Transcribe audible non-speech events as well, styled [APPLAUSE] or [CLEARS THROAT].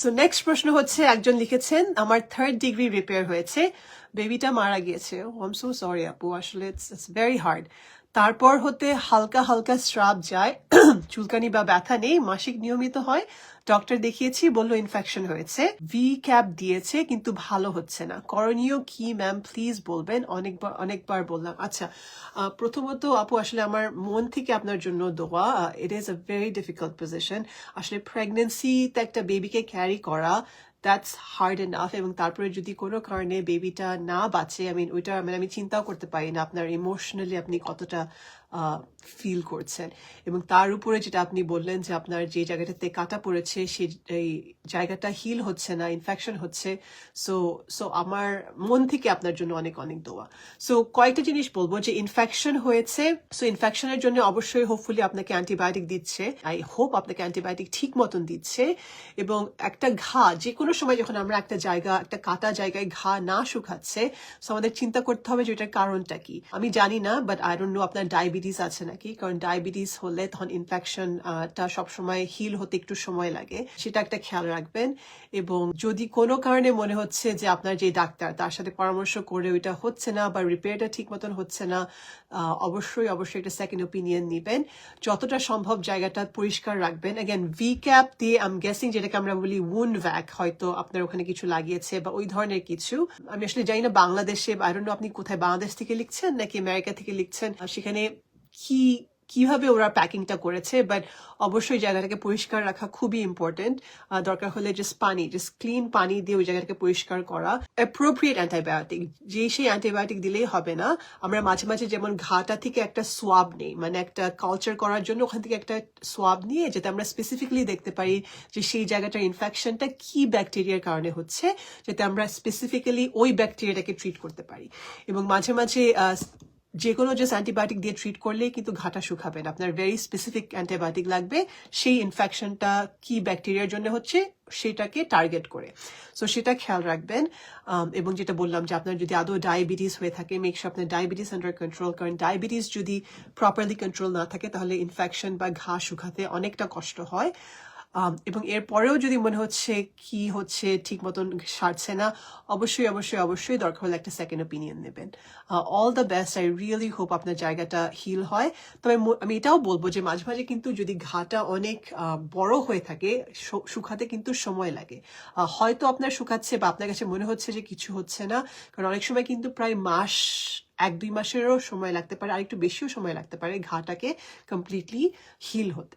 So next প্রশ্ন হচ্ছে, একজন লিখেছেন, আমার থার্ড ডিগ্রি রিপেয়ার হয়েছে। বেবিটা মারা গিয়েছে। এম সো সরি আপু আসলে ইটস ভেরি হার্ড তারপর হতে হালকা হালকা স্রাব যায়। [CLEARS THROAT] চুলকানি বা ব্যথা নেই, মাসিক নিয়মিত হয়। ডক্টর দেখিয়েছি, বলল ইনফেকশন হয়েছে। ভি ক্যাপ দিয়েছে, কিন্তু ভালো হচ্ছে না। করণীয় কি ম্যাম প্লিজ বলবেন। অনেকবার অনেকবার বললাম। আচ্ছা প্রথমত আপু, আসলে আমার মন থেকে আপনার জন্য দোয়া। It is a very difficult position আসলে প্রেগনেন্সিতে একটা বেবিকে ক্যারি করা দ্যাটস হার্ড এনাফ এবং তারপরে যদি কোনো কারণে বেবিটা না বাঁচে আই মিন ওইটা মানে আমি চিন্তাও করতে পারি না আপনার ইমোশনালি আপনি কতটা ফিল করছেন। এবং তার উপরে যেটা আপনি বললেন যে আপনার যে জায়গাটাতে কাটা পড়েছে, সেই জায়গাটা হিল হচ্ছে না ইনফেকশন হচ্ছে। সো সো আমার মন থেকে আপনার জন্য অনেক অনেক দোয়া। সো কয়েকটা জিনিস বলব যে ইনফেকশন হয়েছে। সো ইনফেকশনের জন্য অবশ্যই হোপফুলি আপনাকে অ্যান্টিবায়োটিক দিচ্ছে। আই হোপ আপনাকে অ্যান্টিবায়োটিক ঠিক মতন দিচ্ছে। এবং একটা ঘা যে কোনো সময় যখন আমরা একটা জায়গা, একটা কাটা জায়গায় ঘা না শুকাচ্ছে সো আমাদের চিন্তা করতে হবে যে এটার কারণটা কি। আমি জানি না বাট আই ডোন্ট নো আপনার ডায়াবেটিস আছে নাকি? কারণ ডায়াবেটিস হলে তখন ইনফেকশন টা সবসময় হিল হতে একটু সময় লাগে। সেটা একটা খেয়াল রাখবেন। এবং যদি কোনো কারণে মনে হচ্ছে যে আপনার যে ডাক্তার, তার সাথে পরামর্শ করে ওইটা হচ্ছে না বা রিপেয়ারটা ঠিক মতন হচ্ছে না অবশ্যই অবশ্যই একটা সেকেন্ড ওপিনিয়ন নেবেন। যতটা সম্ভব জায়গাটা পরিষ্কার রাখবেন। অ্যাগেন ভি ক্যাপ দিয়ে আম গেসিং যেটাকে আমরা বলি উন্ড ভ্যাক হয়তো আপনার ওখানে কিছু লাগিয়েছে বা ওই ধরনের কিছু। আমি আসলে জানি না বাংলাদেশে আই আপনি কোথায়, বাংলাদেশ থেকে লিখছেন নাকি আমেরিকা থেকে লিখছেন? সেখানে কি, কীভাবে ওরা প্যাকিংটা করেছে বাট অবশ্যই জায়গাটাকে পরিষ্কার রাখা খুবই ইম্পর্টেন্ট দরকার হলে জাস্ট পানি জাস্ট ক্লিন পানি দিয়ে ওই জায়গাটাকে পরিষ্কার করা। অ্যাপ্রোপ্রিয়েট অ্যান্টিবায়োটিক যে সেই অ্যান্টিবায়োটিক দিলেই হবে না। আমরা মাঝে মাঝে যেমন ঘাটা থেকে একটা সোয়াব নেই মানে একটা কালচার করার জন্য ওখান থেকে একটা সোয়াব নিয়ে যাতে আমরা স্পেসিফিকলি দেখতে পারি যে সেই জায়গাটার ইনফেকশনটা কি ব্যাকটেরিয়ার কারণে হচ্ছে, যাতে আমরা স্পেসিফিক্যালি ওই ব্যাকটেরিয়াটাকে ট্রিট করতে পারি। এবং মাঝে মাঝে যে কোনো জাস্ট অ্যান্টিবায়োটিক দিয়ে ট্রিট করলেই কিন্তু ঘাটা শুকাবে না। আপনার ভেরি স্পেসিফিক অ্যান্টিবায়োটিক লাগবে সেই ইনফেকশনটা কি ব্যাকটেরিয়ার জন্য হচ্ছে সেটাকে টার্গেট করে। সো সেটা খেয়াল রাখবেন Um, এবং যেটা বললাম যে আপনার যদি আদৌ ডায়াবেটিস হয়ে থাকে মেক আপনার ডায়াবেটিস আন্ডার কন্ট্রোল কারণ ডায়াবেটিস যদি প্রপারলি কন্ট্রোল না থাকে তাহলে ইনফেকশন বা ঘা শুকাতে অনেকটা কষ্ট হয়। এবং এরপরেও যদি মনে হচ্ছে কি হচ্ছে ঠিক মতন সারছে না, অবশ্যই অবশ্যই অবশ্যই দরকার হলে একটা সেকেন্ড ওপিনিয়ন নেবেন। All the best I really hope আপনার জায়গাটা হিল হয়। তবে আমি এটাও বলব যে মাঝে মাঝে কিন্তু যদি ঘাটা অনেক বড় হয়ে থাকে শুকাতে কিন্তু সময় লাগে। হয়তো আপনার শুকাচ্ছে বা আপনার কাছে মনে হচ্ছে যে কিছু হচ্ছে না, কারণ অনেক সময় কিন্তু প্রায় মাস, এক, দুই মাসেরও সময় লাগতে পারে আর একটু বেশিও সময় লাগতে পারে ঘাটাকে কমপ্লিটলি হিল হতে।